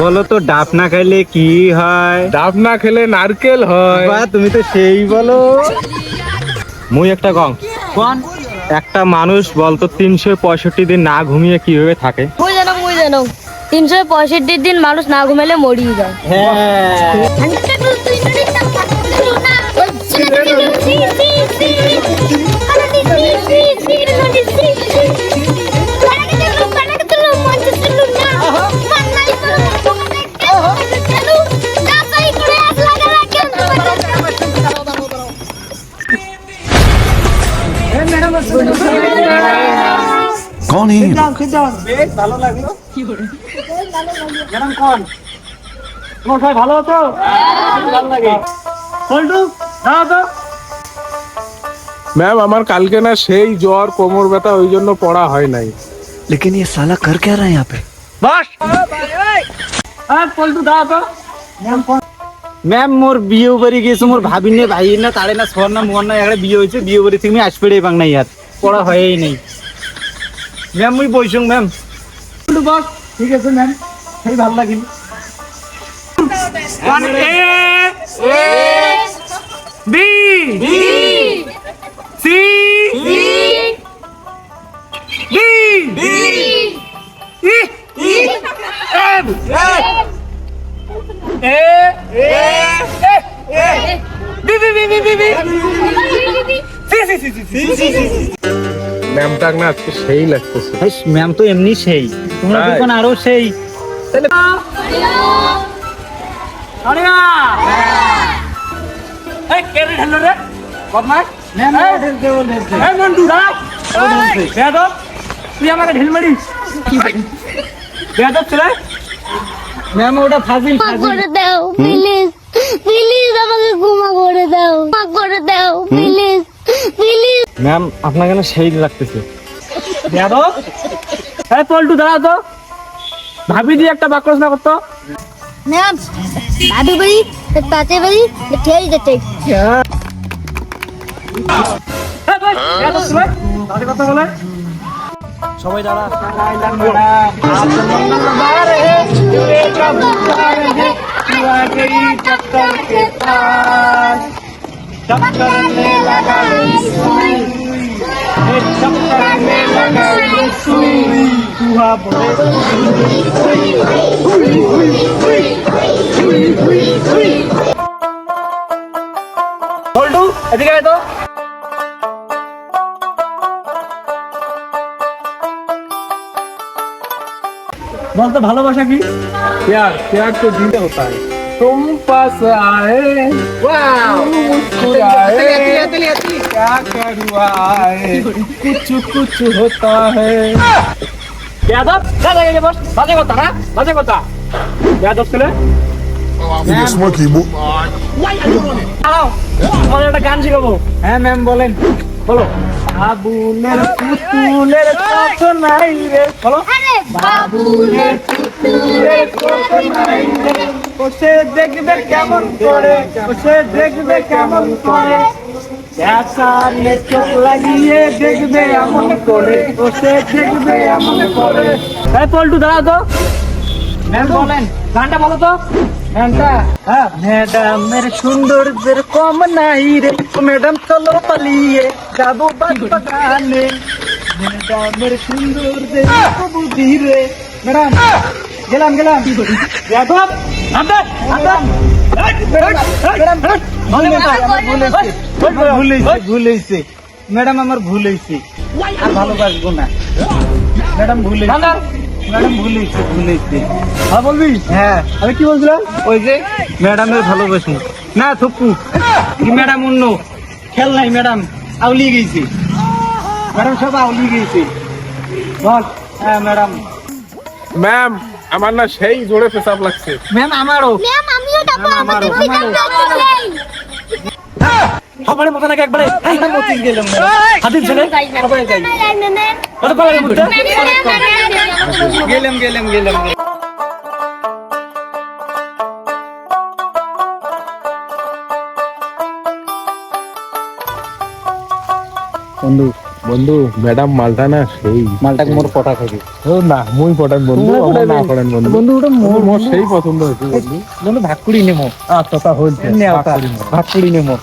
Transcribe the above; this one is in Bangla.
বলো তো ডাব না খাইলে কি হয়? ডাব না খেলে নারকেল হয়। বা তুমি তো সেই বলো। মুই একটা কম কোন? একটা মানুষ বলতো তিনশো পঁয়ষট্টি দিন না ঘুমিয়ে কীভাবে থাকে? মুই জানো মুই জানো। তিনশো পঁয়ষট্টি দিন মানুষ না ঘুমালে মরিয়ে যায়। कौन है ये? ম্যাম আমার কালকে না সেই জ্বর কোমর ব্যথা ওই জন্য পড়া হয় নাই लेकिन ये साला कर क्या रहा है यहाँ पे ম্যাম মোর বিয়ে বাড়ি গেছে মোর ভাবি নে ভাই না তারে না সর না মোর না একটা বিয়ে হয়েছে বিয়ে বাড়ি তুমি আসবে পাং না ইয়ার পড়া হয়েই নেই। ম্যাম মুই বইছুং ম্যাম বস ঠিক আছে ম্যাম সেই ভালো লাগিল না সেই ম্যাম তো এমনি সেই তোমরা তাই? দুজন আরও সেই ম্যাম ওটা ফাজিল করে দাও প্লিজ প্লিজ আমাকে ক্ষমা করে দাও ক্ষমা করে দাও প্লিজ প্লিজ ম্যাম আপনাকে না সেই লাগতেছে? পল্টু দাঁড়া তো। ভাবি দিয়ে একটা বাক্য রচনা করতো? ম্যাম দাদু বাড়ি তাতে বাড়ি ঠিক আছে কথা বলে। সবাই দাঁড়া পল্টু এদিকে আয় তো বলতো ভালোবাসা কি प्यार प्यार तो जीते होता है तुम पास आए तुम मुस्कुराए क्या क्या हुआ है कुछ कुछ होता है বেয়াদব যা জায়গায় বস বাজে কথা না বাজে কথা বেয়াদব ছেলে দাঁড়াও তোমাদের একটা গান শিখাবো হ্যাঁ ম্যাম বলেন বলো। আবুলের পুতুলের কত নাই রে? বলো। বাবুলের বসে দেখবে কেমন করে, বসে দেখবে কেমন করে। সামনে চোখ লাগিয়ে দেখবে এমন করে, বসে দেখবে এমন করে। এই পল্টু দাঁড়া তো। বলেন, গানটা বলো তো। ম্যাডামের সৌন্দর্যের কম নাই রে। ম্যাডাম চলো পালিয়ে যাব বাগানে। ম্যাডামের সৌন্দর্যের বুদ্ধি রে। ম্যাডাম গেলাম গেলাম। যাদব নামবে নামবে ম্যাডাম আমার ভুল হয়েছে। আর ভালোবাসবো না। ম্যাডাম ভুল হয়েছে। ম্যাডাম ভুল হয়েছে ভুল হয়েছে। হ্যাঁ বলবি? হ্যাঁ। আমি কি বলছিলাম? ওই যে ম্যাডামের ভালোবাসি। না থপ্পু কি ম্যাডাম অন্য? খেল নাই ম্যাডাম আউলি গেছে। ম্যাডাম সব আউলি গেছে। বল। হ্যাঁ ম্যাডাম। ম্যাম আমার না সেই জোরে পেশাব লাগছে। ম্যাম আমারও। ম্যাম আমিও ডাকবো আমারও, সবার মতো নাকি একবারে? গেলাম হাতির ছেলে? কত গেলাম গেলাম গেলাম। বন্ধু বন্ধু ম্যাডাম মালটা না সেই মালটাকে মোর পটা ও না মুই পটান বন্ধু আমার না। পড়েন বন্ধু। বন্ধু ওটা মোর মোর সেই পছন্দ হয়েছে বন্ধু। বন্ধু ভাগ করি নেমো আচ্ছা তা হয়েছে। ভাগ করি নেমো